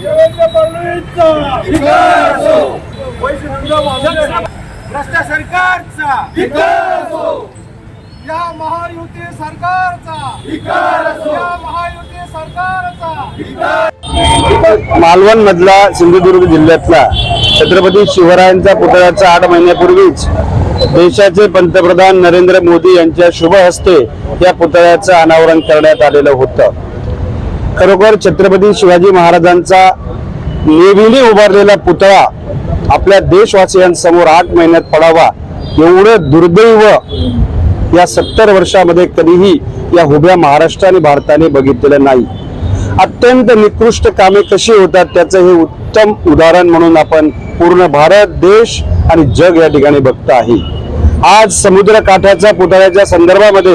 देवेंद्र फडणवीसचा. भ्रष्ट सरकारचा. या महायुती सरकारचा. या महायुती सरकारचा. मालवण मधला सिंधुदुर्ग जिल्ह्यातला छत्रपती शिवरायांचा पुतळ्याचा आठ महिन्यापूर्वीच देशाचे पंतप्रधान नरेंद्र मोदी यांच्या शुभ हस्ते या पुतळ्याचं अनावरण करण्यात आलेलं होतं. खरोखर छत्रपती शिवाजी महाराजांचा नेव्हीने उभारलेला पुतळा आपल्या देशवासियांसमोर आठ महिन्यात पडावा एवढं दुर्दैव या सत्तर वर्षामध्ये कधीही या उभ्या महाराष्ट्र आणि भारताने बघितलेलं नाही. अत्यंत निकृष्ट कामे कशी होतात त्याचं हे उत्तम उदाहरण म्हणून आपण पूर्ण भारत देश आणि जग या ठिकाणी बघत आहे. आज समुद्रकाठाच्या पुतळ्याच्या संदर्भामध्ये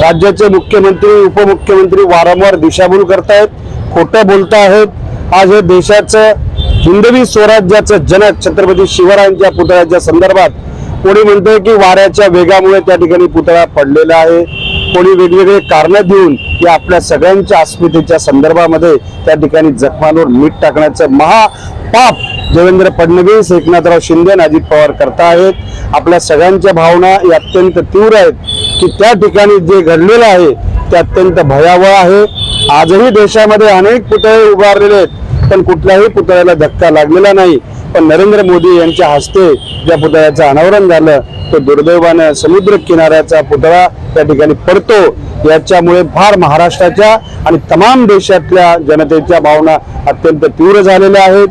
राज्याचे मुख्यमंत्री उपमुख्यमंत्री वारंवार दिशाभूल करतायत खोटं बोलत आहेत आज हे देशाचं हिंदवी स्वराज्याचं जनक छत्रपती शिवरायांच्या पुतळ्याच्या संदर्भात कोणी म्हणतंय की वाऱ्याच्या वेगामुळे त्या ठिकाणी पुतळा पडलेला आहे? कोणी वेगवेगळे कारण देऊन या आपल्या सगळ्यांच्या अस्मितेच्या संदर्भामध्ये त्या ठिकाणी जखमांवर मीठ टाकण्याचं महापाप देवेंद्र फडणवीस एकनाथराव शिंदे आणि अजित पवार आहेत. आपल्या सगळ्यांच्या भावना या अत्यंत तीव्र आहेत की त्या ठिकाणी जे घडलेलं आहे ते अत्यंत भयावह आहे. आजही देशामध्ये अनेक पुतळे उभारलेले आहेत पण कुठल्याही पुतळ्याला धक्का लागलेला नाही. पण नरेंद्र मोदी यांच्या हस्ते ज्या पुतळ्याचं अनावरण झालं तो दुर्दैवानं समुद्र किनाऱ्याचा पुतळा त्या ठिकाणी पडतो. याच्यामुळे फार महाराष्ट्राच्या आणि तमाम देशातल्या जनतेच्या भावना अत्यंत तीव्र झालेल्या आहेत.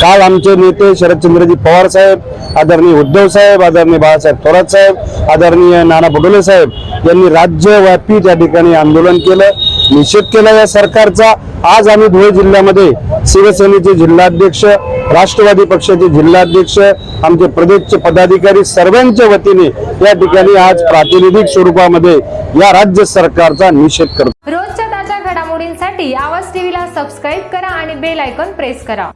काल आमचे नेते शरदचंद्रजी पवार साहेब आदरणीय उद्धव साहेब आदरणीय बाळासाहेब थोरात साहेब आदरणीय नाना पटोले साहेब यांनी राज्यव्यापी त्या ठिकाणी आंदोलन केलं निषेध केला या सरकारचा. आज आम्ही धुळे जिल्ह्यामध्ये शिवसेनेचे जिल्हाध्यक्ष राष्ट्रवादी पक्षाचे जिल्हाध्यक्ष आमचे प्रदेशचे पदाधिकारी सर्वांच्या वतीने या ठिकाणी आज प्रातिनिधिक स्वरूपामध्ये या राज्य सरकारचा निषेध करतो. रोजच्या ताज्या घडामोडींसाठी आवाज टीव्हीला सबस्क्राईब करा आणि बेल आयकॉन प्रेस करा.